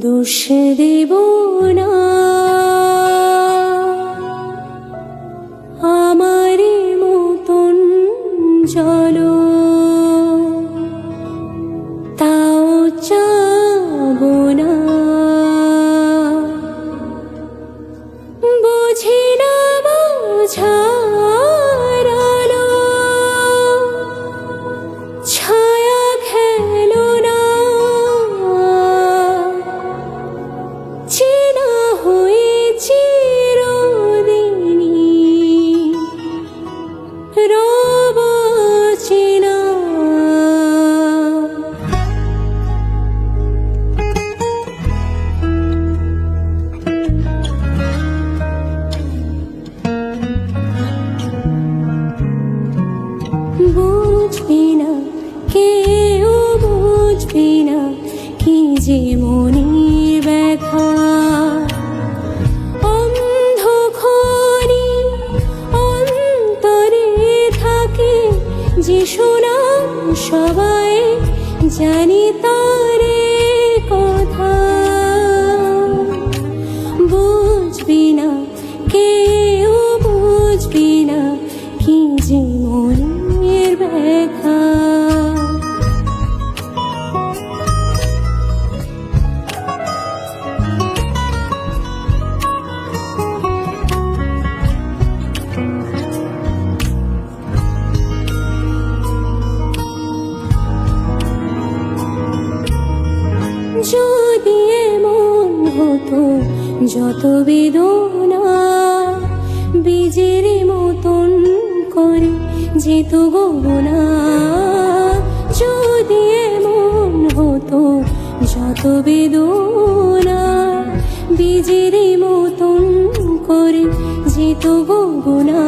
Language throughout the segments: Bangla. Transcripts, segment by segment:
দোষ দেব না বুঝবি না কি যে মনির ব্যথা? অন্ধখনি অন্তরে থাকে যে শোনা সবাই জানি হতো যত বেদনা বীজের মতন করে যেত গোনা যদি এমন হতো যত বেদনা বীজের মতন করে যেত গোনা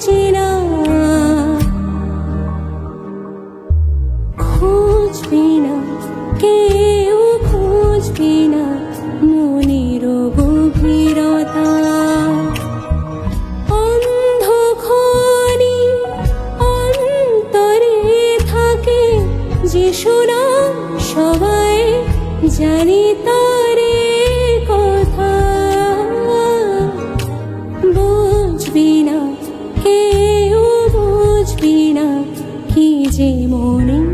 চেনা। খুঁজবি কেউ খুঁজবি না মনের অন্ধখনি অন্তরে থাকে যে শোনা সবাই জানি কথা। বুঝবি না কেউ বুঝবি না কি যে মনে